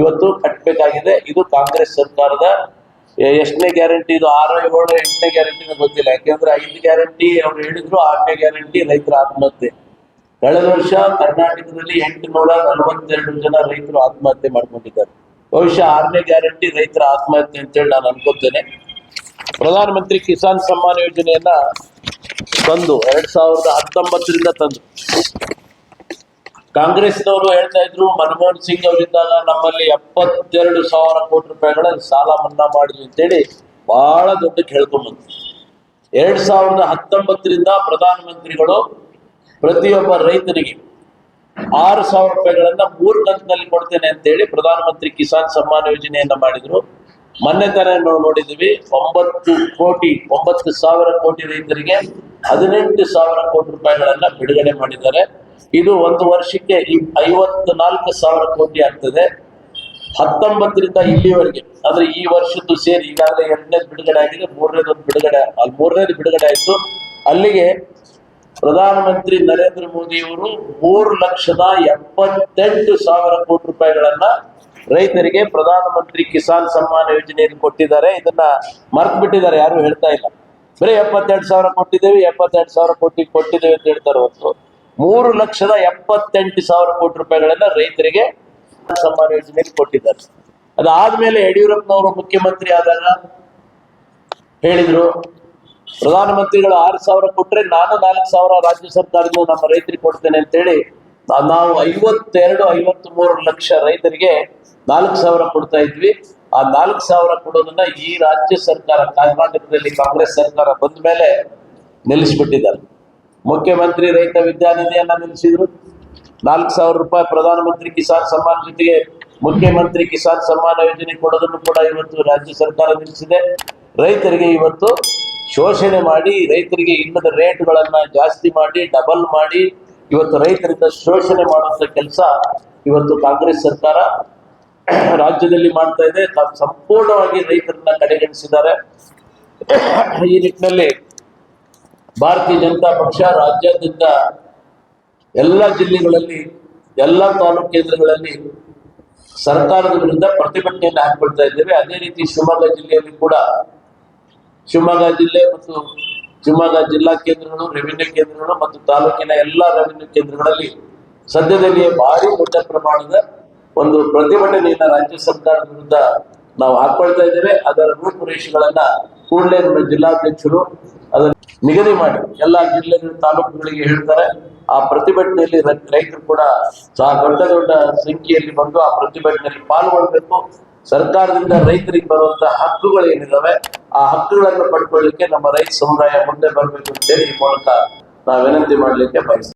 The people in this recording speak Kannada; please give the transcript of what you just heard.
ಇವತ್ತು ಕಟ್ಟಬೇಕಾಗಿದೆ ಇದು ಕಾಂಗ್ರೆಸ್ ಸರ್ಕಾರದ ಎಷ್ಟನೇ ಗ್ಯಾರಂಟಿ ಇದು? ಆರು, ಏಳು ಎಂಟನೇ ಗ್ಯಾರಂಟಿ ಗೊತ್ತಿಲ್ಲ. ಯಾಕೆಂದ್ರೆ ಐದು ಗ್ಯಾರಂಟಿ ಅವ್ರು ಹೇಳಿದ್ರು, ಆರನೇ ಗ್ಯಾರಂಟಿ ರೈತರ ಆತ್ಮಹತ್ಯೆ. ಕಳೆದ ವರ್ಷ ಕರ್ನಾಟಕದಲ್ಲಿ ಎಂಟುನೂರ ನಲವತ್ತೆರಡು ಜನ ರೈತರು ಆತ್ಮಹತ್ಯೆ ಮಾಡ್ಕೊಂಡಿದ್ದಾರೆ. ಬಹುಶಃ ಆರನೇ ಗ್ಯಾರಂಟಿ ರೈತರ ಆತ್ಮಹತ್ಯೆ ಅಂತೇಳಿ ನಾನು ಅನ್ಕೋತೇನೆ ಪ್ರಧಾನಮಂತ್ರಿ ಕಿಸಾನ್ ಸಮ್ಮಾನ್ ಯೋಜನೆಯನ್ನ ತಂದು, ಎರಡ್ ಸಾವಿರದ ಹತ್ತೊಂಬತ್ತರಿಂದ ತಂದು ಕಾಂಗ್ರೆಸ್ನವರು ಹೇಳ್ತಾ ಇದ್ರು, ಮನಮೋಹನ್ ಸಿಂಗ್ ಅವರಿದ್ದಾಗ ನಮ್ಮಲ್ಲಿ ಎಪ್ಪತ್ತೆರಡು ಸಾವಿರ ಕೋಟಿ ರೂಪಾಯಿಗಳ ಸಾಲ ಮನ್ನಾ ಮಾಡಿದ್ವಿ ಅಂತೇಳಿ ಬಹಳ ದೊಡ್ಡ ಕೇಳ್ಕೊಂಬಂತು ಎರಡ್ ಸಾವಿರದ ಹತ್ತೊಂಬತ್ತರಿಂದ ಪ್ರಧಾನಮಂತ್ರಿಗಳು ಪ್ರತಿಯೊಬ್ಬ ರೈತನಿಗೆ ಆರು ಸಾವಿರ ರೂಪಾಯಿಗಳನ್ನ ಮೂರು ಕಂತಿನಲ್ಲಿ ಕೊಡ್ತೇನೆ ಅಂತೇಳಿ ಪ್ರಧಾನಮಂತ್ರಿ ಕಿಸಾನ್ ಸಮ್ಮಾನ್ ಯೋಜನೆಯನ್ನ ಮಾಡಿದ್ರು. ಮೊನ್ನೆ ತಾನೇ ನಾವು ನೋಡಿದ್ವಿ ಒಂಬತ್ತು ಕೋಟಿ, ಒಂಬತ್ತು ಸಾವಿರ ಕೋಟಿ ರೈತರಿಗೆ ಹದಿನೆಂಟು ಸಾವಿರ ಕೋಟಿ ರೂಪಾಯಿಗಳನ್ನ ಬಿಡುಗಡೆ ಮಾಡಿದ್ದಾರೆ. ಇದು ಒಂದು ವರ್ಷಕ್ಕೆ ಐವತ್ತ್ ನಾಲ್ಕು ಸಾವಿರ ಕೋಟಿ ಆಗ್ತದೆ. ಹತ್ತೊಂಬತ್ತರಿಂದ ಇಲ್ಲಿವರೆಗೆ, ಅಂದ್ರೆ ಈ ವರ್ಷದ್ದು ಸೇರಿ ಈಗಾಗಲೇ ಎರಡನೇದು ಬಿಡುಗಡೆ ಆಗಿದೆ ಮೂರನೇದು ಬಿಡುಗಡೆ ಅಲ್ಲಿ ಮೂರನೇದು ಬಿಡುಗಡೆ ಆಯ್ತು. ಅಲ್ಲಿಗೆ ಪ್ರಧಾನಮಂತ್ರಿ ನರೇಂದ್ರ ಮೋದಿಯವರು ಮೂರು ಲಕ್ಷದ ಎಪ್ಪತ್ತೆಂಟು ಸಾವಿರ ಕೋಟಿ ರೂಪಾಯಿಗಳನ್ನ ರೈತರಿಗೆ ಪ್ರಧಾನಮಂತ್ರಿ ಕಿಸಾನ್ ಸಮ್ಮಾನ ಯೋಜನೆಯಲ್ಲಿ ಕೊಟ್ಟಿದ್ದಾರೆ. ಇದನ್ನ ಮರ್ತು ಬಿಟ್ಟಿದ್ದಾರೆ ಯಾರು ಹೇಳ್ತಾ ಇಲ್ಲ. ಬರೀ ಎಪ್ಪತ್ತೆರಡು ಸಾವಿರ ಕೊಟ್ಟಿದ್ದೇವೆ ಎಪ್ಪತ್ತೆರಡು ಸಾವಿರ ಕೋಟಿ ಕೊಟ್ಟಿದ್ದೇವೆ ಅಂತ ಹೇಳ್ತಾರೆ ಹೊರತು. ಮೂರು ಲಕ್ಷದ ಎಪ್ಪತ್ತೆಂಟು ಸಾವಿರ ಕೋಟಿ ರೂಪಾಯಿಗಳನ್ನ ರೈತರಿಗೆ ಸಮ್ಮಾನ ಯೋಜನೆಯಲ್ಲಿ ಕೊಟ್ಟಿದ್ದಾರೆ. ಅದಾದ್ಮೇಲೆ ಯಡಿಯೂರಪ್ಪನವರು ಮುಖ್ಯಮಂತ್ರಿ ಆದಾಗ ಹೇಳಿದ್ರು, ಪ್ರಧಾನಮಂತ್ರಿಗಳು ಆರು ಸಾವಿರ ಕೊಟ್ರೆ ನಾನು ನಾಲ್ಕು ಸಾವಿರ ರಾಜ್ಯ ಸರ್ಕಾರದಿಂದ ನಮ್ಮ ರೈತರಿಗೆ ಕೊಡ್ತೇನೆ ಅಂತ ಹೇಳಿ ನಾವು ಐವತ್ತೆರಡು ಐವತ್ತ್ ಮೂರು ಲಕ್ಷ ರೈತರಿಗೆ ನಾಲ್ಕು ಸಾವಿರ ಕೊಡ್ತಾ ಇದ್ವಿ. ಆ ನಾಲ್ಕು ಸಾವಿರ ಕೊಡೋದನ್ನ ಈ ರಾಜ್ಯ ಸರ್ಕಾರ, ಕರ್ನಾಟಕದಲ್ಲಿ ಕಾಂಗ್ರೆಸ್ ಸರ್ಕಾರ ಬಂದ ಮೇಲೆ ನಿಲ್ಲಿಸ್ಬಿಟ್ಟಿದ್ದಾರೆ. ಮುಖ್ಯಮಂತ್ರಿ ರೈತ ವಿದ್ಯಾನಿಧಿಯನ್ನ ನಿಲ್ಲಿಸಿದ್ರು. ನಾಲ್ಕು ಸಾವಿರ ರೂಪಾಯಿ ಪ್ರಧಾನಮಂತ್ರಿ ಕಿಸಾನ್ ಸಮ್ಮಾನ್ ಜೊತೆಗೆ ಮುಖ್ಯಮಂತ್ರಿ ಕಿಸಾನ್ ಸಮ್ಮಾನ ಯೋಜನೆ ಕೊಡೋದನ್ನು ಕೂಡ ಇವತ್ತು ರಾಜ್ಯ ಸರ್ಕಾರ ನಿಲ್ಲಿಸಿದೆ. ರೈತರಿಗೆ ಇವತ್ತು ಶೋಷಣೆ ಮಾಡಿ, ರೈತರಿಗೆ ಇನ್ನದ ರೇಟ್ಗಳನ್ನ ಜಾಸ್ತಿ ಮಾಡಿ ಡಬಲ್ ಮಾಡಿ, ಇವತ್ತು ರೈತರಿಂದ ಶೋಷಣೆ ಮಾಡುವಂತ ಕೆಲಸ ಇವತ್ತು ಕಾಂಗ್ರೆಸ್ ಸರ್ಕಾರ ರಾಜ್ಯದಲ್ಲಿ ಮಾಡ್ತಾ ಇದೆ. ಸಂಪೂರ್ಣವಾಗಿ ರೈತರನ್ನ ಕಡೆಗಣಿಸಿದ್ದಾರೆ. ಈ ನಿಟ್ಟಿನಲ್ಲಿ ಭಾರತೀಯ ಜನತಾ ಪಕ್ಷ ರಾಜ್ಯಾದ್ಯಂತ ಎಲ್ಲ ಜಿಲ್ಲೆಗಳಲ್ಲಿ, ಎಲ್ಲ ತಾಲೂಕು ಕೇಂದ್ರಗಳಲ್ಲಿ ಸರ್ಕಾರದ ವಿರುದ್ಧ ಪ್ರತಿಭಟನೆಯನ್ನು ಹಾಕೊಳ್ತಾ ಇದ್ದೇವೆ. ಅದೇ ರೀತಿ ಶಿವಮೊಗ್ಗ ಜಿಲ್ಲೆಯಲ್ಲಿ ಕೂಡ, ಶಿವಮೊಗ್ಗ ಜಿಲ್ಲೆ ಮತ್ತು ಶಿವಮೊಗ್ಗ ಜಿಲ್ಲಾ ಕೇಂದ್ರಗಳು ರೆವಿನ್ಯೂ ಕೇಂದ್ರಗಳು ಮತ್ತು ತಾಲೂಕಿನ ಎಲ್ಲ ರೆವಿನ್ಯೂ ಕೇಂದ್ರಗಳಲ್ಲಿ ಸದ್ಯದಲ್ಲಿಯೇ ಭಾರಿ ದೊಡ್ಡ ಪ್ರಮಾಣದ ಒಂದು ಪ್ರತಿಭಟನೆಯನ್ನ ರಾಜ್ಯ ಸರ್ಕಾರದ ವಿರುದ್ಧ ನಾವು ಹಾಕೊಳ್ತಾ ಇದ್ದೇವೆ. ಅದರ ರೂಪುರೇಷೆಗಳನ್ನ ಕೂಡಲೇ ಜಿಲ್ಲಾಧ್ಯಕ್ಷರು ಅದನ್ನು ನಿಗದಿ ಮಾಡಿ ಎಲ್ಲ ಜಿಲ್ಲೆಗಳ ತಾಲೂಕುಗಳಿಗೆ ಹೇಳ್ತಾರೆ. ಆ ಪ್ರತಿಭಟನೆಯಲ್ಲಿ ರೈತರು ಕೂಡ ಸಹ ದೊಡ್ಡ ದೊಡ್ಡ ಸಂಖ್ಯೆಯಲ್ಲಿ ಬಂದು ಆ ಪ್ರತಿಭಟನೆಯಲ್ಲಿ ಪಾಲ್ಗೊಳ್ಬೇಕು. ಸರ್ಕಾರದಿಂದ ರೈತರಿಗೆ ಬರುವಂತಹ ಹಕ್ಕುಗಳು ಏನಿದಾವೆ, ಆ ಹಕ್ಕುಗಳನ್ನು ಪಡ್ಕೊಳ್ಳಿಕ್ಕೆ ನಮ್ಮ ರೈತ ಸಮುದಾಯ ಮುಂದೆ ಬರಬೇಕು ಅಂತೇಳಿ ಈ ಮೂಲಕ ನಾವು ವಿನಂತಿ ಮಾಡಲಿಕ್ಕೆ ಬಯಸ್ತೀವಿ.